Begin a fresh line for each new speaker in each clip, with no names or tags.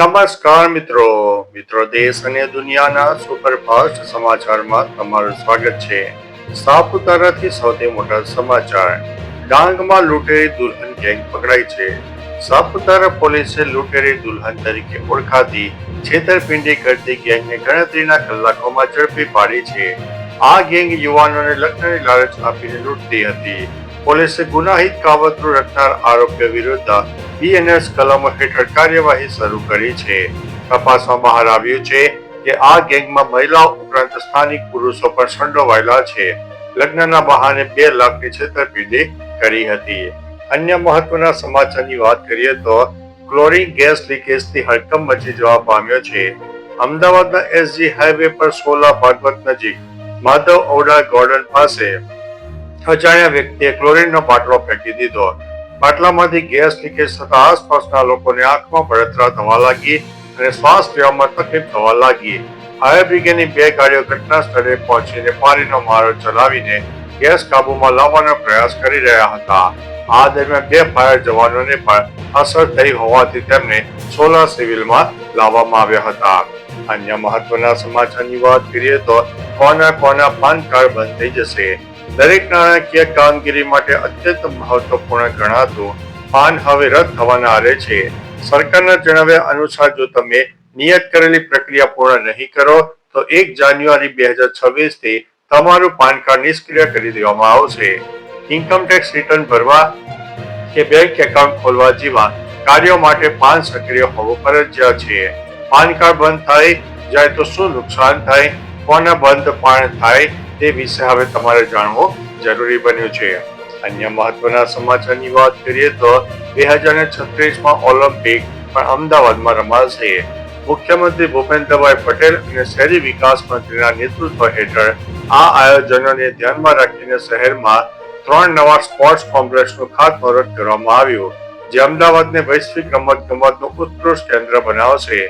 નમસ્કાર મિત્રો. મિત્રો દેશ અને દુનિયાના સુપરફાસ્ટ સમાચારમાં તમારું સ્વાગત છે. સાપુતારાથી સૌથી મોટા સમાચાર. ડાંગમાં લૂંટેરી દુલ્હન ગેંગ પકડાઈ છે. સાપુતારા પોલીસે લૂંટેરી દુલ્હન તરીકે ઓળખાતી છેતરપિંડી કરતી ગેંગને ગણતરીના કલાકોમાં ઝડપી પાડી છે. આ ગેંગ યુવાનોને લગ્નની લાલચ આપીને લૂંટતી હતી. પોલીસે ગુનાહિત કાવતરું રખનાર આરોપીઓ વિરુદ્ધ બીએનએસ કલમો હેઠળ કાર્યવાહી શરૂ કરી છે. તપાસમાં બહાર આવ્યું છે કે આ ગેંગમાં મહિલાઓ ઉપરાંત સ્થાનિક પુરુષો પણ સંડોવાયેલા છે. લગ્નના બહાને બે લાખની છેતરપિંડી કરી હતી. અન્ય મહત્વના સમાચારની વાત કરીએ તો ક્લોરિન ગેસ લીકેજથી હડકંપ મચી જવા પામ્યો છે. અમદાવાદના એસજી હાઈવે પર સોલા ભાગવત નજીક માધવ ઔડા ગાર્ડન પાસે અજાણ્યા વ્યક્તિએ ક્લોરીનનો બાટલો ફેંકી દીધો. બાટલામાંથી ગેસ લીકેજ થતા આસપાસના લોકોને આંખમાં બળતરા થવા લાગી અને શ્વાસ લેવામાં તકલીફ થવા લાગી. ફાયર બ્રિગેડની બે ગાડીઓ ઘટના સ્થળે પહોંચીને પાણીનો મારો ચલાવીને ગેસ કાબુમાં લાવવાનો પ્રયાસ કરી રહ્યા હતા. આ દરમિયાન બે ફાયર જવાનોને પણ અસર થઈ હોવાથી તેમને સોલા સિવિલમાં લાવવામાં આવ્યા હતા. અન્ય મહત્વના સમાચારની વાત કરીએ તો કોના કોના પાન કાર્ડ બંધ થઈ જશે? દરેક નાણાકીય કામગીરી માટે અત્યંત મહત્વપૂર્ણ ગણાતું પાન હવે રદ થવાના આરે છે. સરકારના જણાવ્યા અનુસાર જો તમે નિયત કરેલી પ્રક્રિયા પૂર્ણ નહીં કરો, તો એક જાન્યુઆરી બે હજાર છવ્વીસથી તમારું પાન કાર્ડ નિષ્ક્રિય કરી દેવામાં આવશે. ઇન્કમ ટેક્સ રિટર્ન ભરવા કે બેંક એકાઉન્ટ ખોલવા જેવા કાર્યો માટે પાન સક્રિય હોવું ફરજિયાત છે. પાન કાર્ડ બંધ થાય, જાય તો શું નુકસાન થાય, કોના બંધ પાન થાય તે વિશે હવે તમારે જાણવું જરૂરી બન્યું છે. અન્ય મહત્વના સમાચારની વાત કરીએ તો બે હજાર ને છત્રીસમાં ઓલિમ્પિક પણ અમદાવાદમાં રમાશે. મુખ્યમંત્રી ભૂપેન્દ્રભાઈ પટેલ અને શહેરી વિકાસ મંત્રીના નેતૃત્વ હેઠળ આ આયોજનોને ધ્યાનમાં રાખીને શહેરમાં ત્રણ નવા સ્પોર્ટ્સ કોમ્પ્લેક્સનું ખાતમુહૂર્ત કરવામાં આવ્યું, જે અમદાવાદને વૈશ્વિક રમત ગમતનું ઉત્કૃષ્ટ કેન્દ્ર બનાવશે.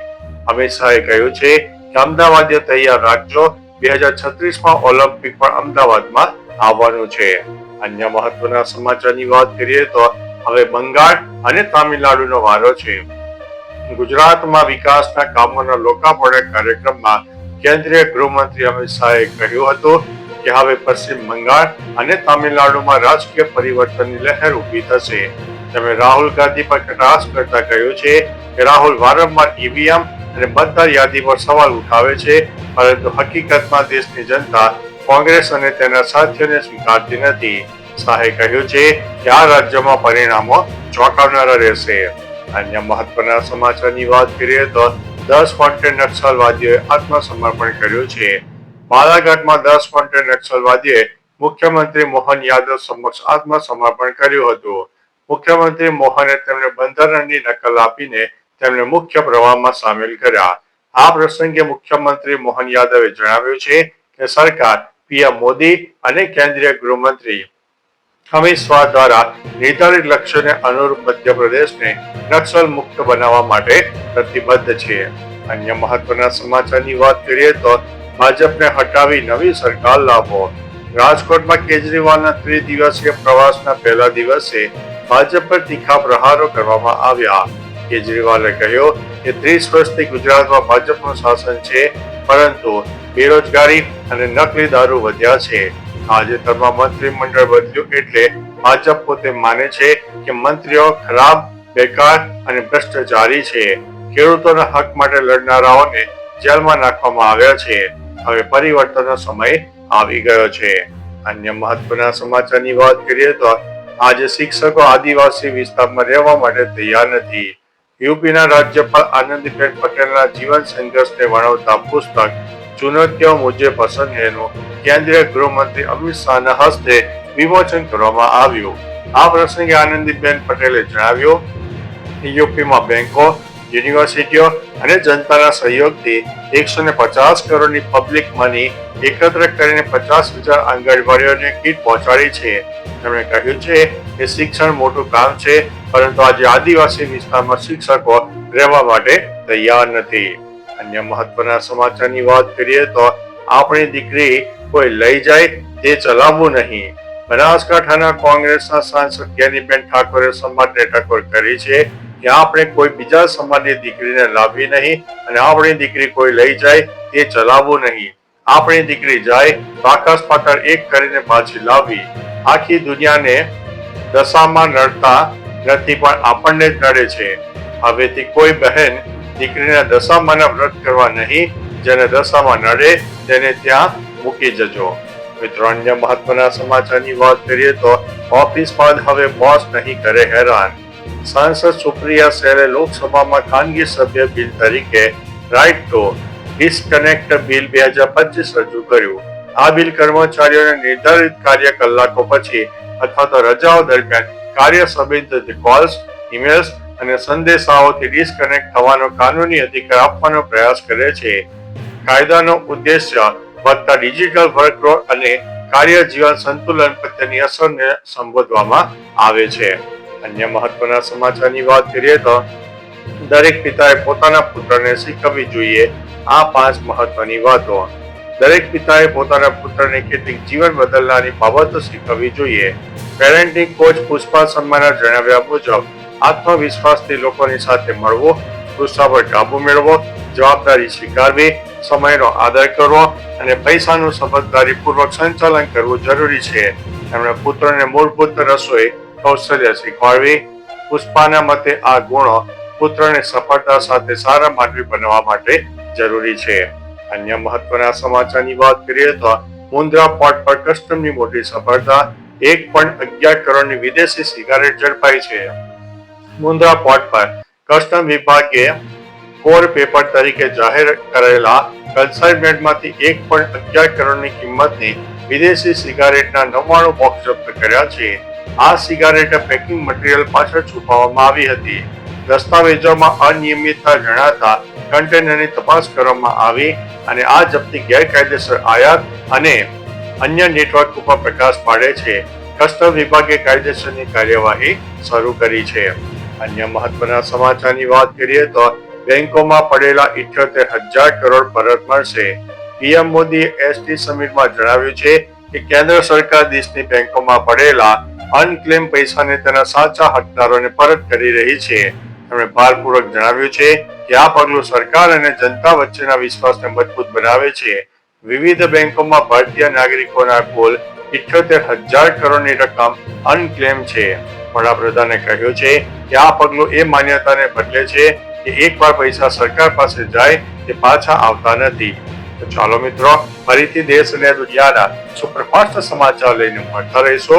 અમિત શાહે કહ્યું છે કે અમદાવાદે તૈયાર રાખજો બે હજાર છત્રીસમાં ઓલિમ્પિક પણ અમદાવાદમાં આવવાનું છે. અન્ય મહત્વના સમાચારની વાત કરીએ તો હવે બંગાળ અને તામિલનાડુનો વારો છે. ગુજરાતમાં વિકાસના કામોના લોકાપર્ણ કાર્યક્રમમાં કેન્દ્રીય ગૃહમંત્રી અમિત શાહે કહ્યું હતું કે હવે પશ્ચિમ બંગાળ અને તામિલનાડુમાં રાજકીય પરિવર્તનની લહેર ઊભી થશે. તેમણે રાહુલ ગાંધી પર કટાક્ષ કરતા કહ્યું છે કે રાહુલ વારંવાર ઈવીએમ અને મતદાર યાદી પર સવાલ ઉઠાવે છે પરંતુ હકીકતમાં દેશની જનતા કોંગ્રેસ અને તેના સાથીઓને સ્વીકારતી નથી. શાહે કહ્યું છે કે આ રાજ્યમાં પરિણામો ચોંકાવનારા રહેશે. અન્ય મહત્વના સમાચારની વાત કરીએ તો દસ ક્વોન્ટેડ નક્સલવાદીઓએ આત્મસમર્પણ કર્યું છે. બાલાઘાટમાં દસ ક્વોન્ટેડ નક્સલવાદીએ મુખ્યમંત્રી મોહન યાદવ સમક્ષ આત્મસમર્પણ કર્યું હતું. મુખ્યમંત્રી મોહને તેમને બંધારણની નકલ આપીને તેમને મુખ્ય પ્રવાહમાં સામેલ કર્યા. આ પ્રસંગે મુખ્યમંત્રી મોહન યાદવે જણાવ્યું છે કે સરકાર, પીએમ મોદી અને કેન્દ્રીય ગૃહમંત્રી અમિત શાહ દ્વારા નિર્ધારિત લક્ષ્યોને અનુરૂપ મધ્યપ્રદેશને નક્સલ મુક્ત બનાવવા માટે પ્રતિબદ્ધ છે. અન્ય મહત્વના સમાચારની વાત કરીએ તો ભાજપને હટાવી નવી સરકાર લાવો રાજકોટમાં કેજરીવાલના ત્રિદિવસીય પ્રવાસના પહેલા દિવસે ભાજપ પર તીખા પ્રહારો કરવામાં આવ્યા. કેજરીવાલે કહ્યું કે ત્રીસ વર્ષથી ગુજરાતમાં ભાજપનું શાસન છે, પરંતુ બેરોજગારી અને નકલી દારૂ વધ્યા છે. તાજેતરમાં મંત્રીમંડળ બદલ્યું એટલે ભાજપ પોતે માને છે કે મંત્રીઓ ખરાબ, બેકાર અને ભ્રષ્ટાચારી છે. ખેડૂતોના હક માટે લડનારાઓને જેલમાં નાખવામાં આવ્યા છે. હવે પરિવર્તનનો સમય આવી ગયો છે. અન્ય મહત્વના સમાચારની વાત કરીએ તો આજે શિક્ષકો આદિવાસી વિસ્તારમાં રહેવા માટે તૈયાર નથી. યુપીના રાજ્યપાલ આનંદીબેન પટેલના જીવન સંઘર્ષને વર્ણવતા પુસ્તક ચુનૌતીઓ મુજે પસંદ એનું કેન્દ્રીય ગૃહમંત્રી અમિત શાહના હસ્તે વિમોચન કરવામાં આવ્યું. આ પ્રસંગે આનંદીબેન પટેલે જણાવ્યું, યુપીમાં બેંકો યુનિવર્સિટીઓ અને જનતાના સહયોગથી એકસો ને પચાસ કરોડની પબ્લિક મની એકત્ર કરીને પચાસ હજાર આંગણવાડીઓને કીટ પહોંચાડી છે. તેમણે કહ્યું છે કે શિક્ષણ મોટું કામ છે, પરંતુ આજે આદિવાસી વિસ્તારમાં શિક્ષકો રહેવા માટે તૈયાર નથી. અન્ય મહત્વના સમાચારની વાત કરીએ તો આપણી દીકરી કોઈ લઈ જાય તે ચલાવવું નહીં. બનાસકાંઠાના કોંગ્રેસના સાંસદ જ્ઞાનીબેન ઠાકોરે સમાજને ટકોર કરી છે. કે આપણે કોઈ બીજા સમાજની દીકરીને લાવવી નહીં અને આપણી દીકરી કોઈ લઈ જાય તે ચલાવવું નહીં. આપણી દીકરી જાય આકાશ પાટણ એક કરીને પાછી લાવવી આખી દુનિયાને દશામાં નડતા નથી પણ આપણને જ નડે છે. હવેથી કોઈ બહેન દીકરીના દશામાના વ્રત કરવા નહીં, જેને દશામાં નડે તેને ત્યાં મૂકી જજો. મિત્રો, અન્ય મહત્વના સમાચારની વાત કરીએ તો ઓફિસમાં હવે બોસ નહીં કરે હેરાન. સાંસદ સુપ્રિયા સેલે લોકસભામાં ખાનગી સભ્ય બિલ તરીકે રાઇટ ટુ ડિસ્કનેક્ટ બિલ બે હજાર પચીસ રજૂ કર્યું. આ બિલ કર્મચારીઓને નિર્ધારિત કાર્ય કલાકો પછી અથવા તો રજાઓ દરમિયાન કાર્ય સંબંધિત કોલ્સ ઇમેલ્સ અને સંદેશાઓથી ડિસ્કનેક્ટ થવાનો કાનૂની અધિકાર આપવાનો પ્રયાસ કરે છે. કાયદાનો ઉદ્દેશ્ય વધતા ડિજિટલ વર્કલોડ અને કાર્ય જીવન સંતુલન પ્રત્યેની અસરને સંબોધવામાં આવે છે. અન્ય મહત્વના સમાચારની વાત કરીએ તો દરેક પિતાએ પોતાના પુત્રને શીખવવી જોઈએ? આ પાંચ મહત્વની વાતો. દરેક પિતાએ પોતાના પુત્રને કેટલીક જીવન બદલનારી બાબતો શીખવવી જોઈએ? પેરેન્ટિંગ કોચ પુષ્પા શર્માના જણાવ્યા મુજબ, આત્મવિશ્વાસથી લોકોની સાથે મળવો ગુસ્સા પર કાબુ મેળવો, જવાબદારી સ્વીકારવી, સમયનો આદર કરવો અને પૈસાનું સમજદારીપૂર્વક સંચાલન કરવું જરૂરી છે. તેમણે પુત્રને મૂળભૂત રસોઈ કૌશલ્ય શીખવાડવી, પુષ્પાના મતે આ ગુણો પુત્રને સફળતા સાથે સારા માનવી બનવા માટે જરૂરી છે. અન્ય મહત્વના સમાચારની વાત કરીએ તો મુન્દ્રા પોર્ટ પર કસ્ટમની મોટી સફળતા એક પોઈન્ટ અગિયાર કરોડની વિદેશી સિગારેટ ઝડપાઈ છે. મુન્દ્રા પોર્ટ પર કસ્ટમ વિભાગે કોર પેપર તરીકે જાહેર કરેલા કન્સાઇનમેન્ટમાંથી એક પોઈન્ટ અગિયાર કરોડની કિંમતની વિદેશી સિગારેટના નવ્વાણું બોક્સ જપ્ત કર્યા છે. આ સિગારેટ પેકિંગ મટીરીયલ પાછળ છુપાવવામાં આવી હતી. દસ્તાવેજોમાં અનિયમિતતા જણાતા કન્ટેનરની તપાસ કરવામાં આવી અને આ જપ્તી ગેરકાયદેસર આયાત અને અન્ય નેટવર્ક ઉપર પ્રકાશ પાડે છે. કસ્ટમ વિભાગે કાયદેસરની કાર્યવાહી શરૂ કરી છે. અન્ય મહત્વના સમાચારની વાત કરીએ તો બેંકોમાં પડેલા ઇઠ્યોતેર હજાર કરોડ પરત મળશે. પીએમ મોદીએ એસટી સમિટમાં જણાવ્યું છે કે કેન્દ્ર સરકાર દેશની બેંકોમાં પડેલા અનક્લેમ પૈસાને તેના સાચા હકદારોને પરત કરી રહી છે. તેમણે ભારપૂર્વક જણાવ્યું છે કે આ પગલું સરકાર અને જનતા વચ્ચેના વિશ્વાસને મજબૂત બનાવે છે. વિવિધ બેંકોમાં ભારતીય નાગરિકોના કુલ ઇઠ્યોતેર હજાર કરોડની રકમ અનક્લેમ છે. વડાપ્રધાને કહ્યું છે કે આ પગલું એ માન્યતાને બદલે છે કે એકવાર પૈસા સરકાર પાસે જાય, તે પાછા આવતા નથી. તો ચાલો મિત્રો, ફરીથી દેશ અને દુનિયાના સુપરફાસ્ટ સમાચાર લઈને મળતા રહીશો.